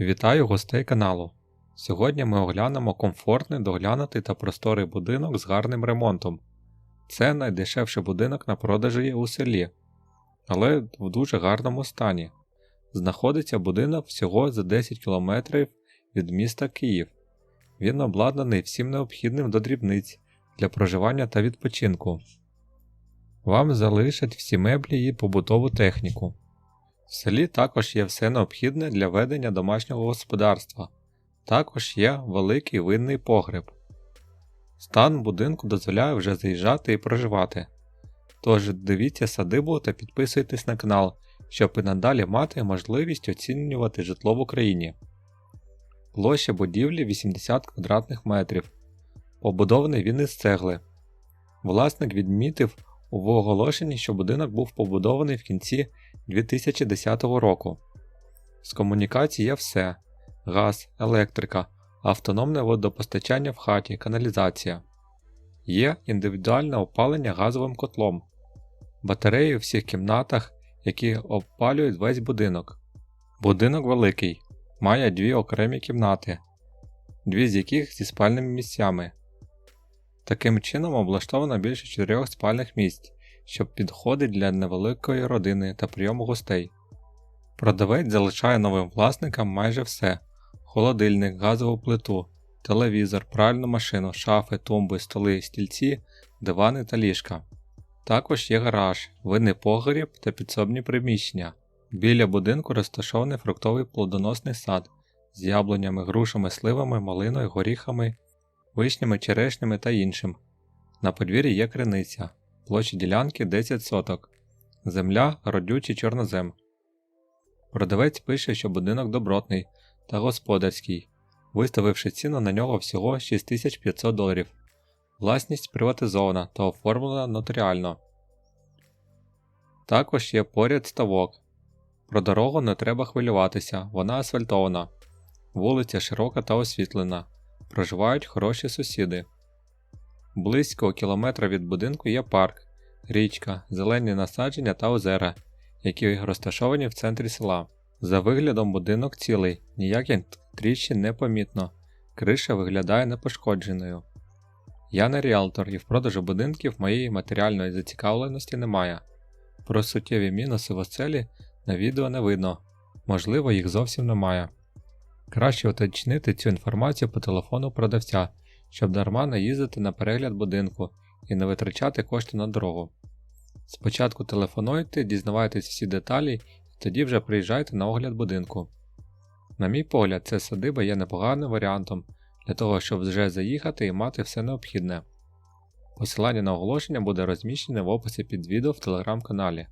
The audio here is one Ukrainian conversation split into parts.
Вітаю гостей каналу. Сьогодні ми оглянемо комфортний, доглянутий та просторий будинок з гарним ремонтом. Це найдешевший будинок на продажі є у селі, але в дуже гарному стані. Знаходиться будинок всього за 10 км від міста Київ. Він обладнаний всім необхідним до дрібниць для проживання та відпочинку. Вам залишать всі меблі і побутову техніку. В селі також є все необхідне для ведення домашнього господарства. Також є великий винний погреб. Стан будинку дозволяє вже заїжджати і проживати. Тож дивіться садибу та підписуйтесь на канал, щоб і надалі мати можливість оцінювати житло в Україні. Площа будівлі 80 квадратних метрів. Побудований він із цегли. Власник відмітив у оголошенні, що будинок був побудований в кінці 2010 року. З комунікацій є все: газ, електрика, автономне водопостачання в хаті, каналізація. Є індивідуальне опалення газовим котлом, батареї у всіх кімнатах, які опалюють весь будинок. Будинок великий, має дві окремі кімнати, дві з яких зі спальними місцями. Таким чином облаштовано більше чотирьох спальних місць, що підходить для невеликої родини та прийому гостей. Продавець залишає новим власникам майже все: холодильник, газову плиту, телевізор, пральну машину, шафи, тумби, столи, стільці, дивани та ліжка. Також є гараж, винний погріб та підсобні приміщення. Біля будинку розташований фруктовий плодоносний сад з яблунями, грушами, сливами, малиною, горіхами, вишнями, черешнями та іншим. На подвір'ї є криниця, площа ділянки 10 соток, земля, родючий чорнозем. Продавець пише, що будинок добротний та господарський, виставивши ціну на нього всього 6500 доларів. Власність приватизована та оформлена нотаріально. Також є поряд ставок. Про дорогу не треба хвилюватися, вона асфальтована, вулиця широка та освітлена, проживають хороші сусіди. Близько кілометра від будинку є парк, річка, зелені насадження та озера, які розташовані в центрі села. За виглядом будинок цілий, ніяких тріщин не помітно, криша виглядає непошкодженою. Я не ріалтор і в продажу будинків моєї матеріальної зацікавленості немає. Про суттєві мінуси в оселі на відео не видно, можливо, їх зовсім немає. Краще уточнити цю інформацію по телефону продавця, щоб дарма не їздити на перегляд будинку і не витрачати кошти на дорогу. Спочатку телефонуйте, дізнавайтесь всі деталі і тоді вже приїжджайте на огляд будинку. На мій погляд, ця садиба є непоганим варіантом для того, щоб вже заїхати і мати все необхідне. Посилання на оголошення буде розміщене в описі під відео в телеграм-каналі.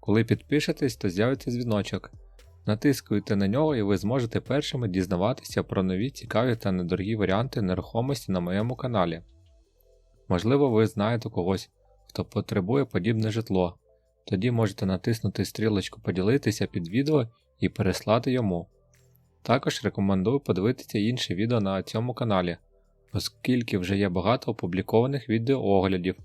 Коли підпишетесь, то з'явиться дзвіночок. Натискуйте на нього і ви зможете першими дізнаватися про нові цікаві та недорогі варіанти нерухомості на моєму каналі. Можливо, ви знаєте когось, хто потребує подібне житло, тоді можете натиснути стрілочку поділитися під відео і переслати йому. Також рекомендую подивитися інші відео на цьому каналі, оскільки вже є багато опублікованих відеооглядів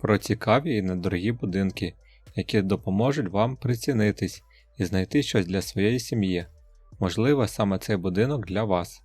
про цікаві і недорогі будинки, які допоможуть вам прицінитись і знайти щось для своєї сім'ї. Можливо, саме цей будинок для вас.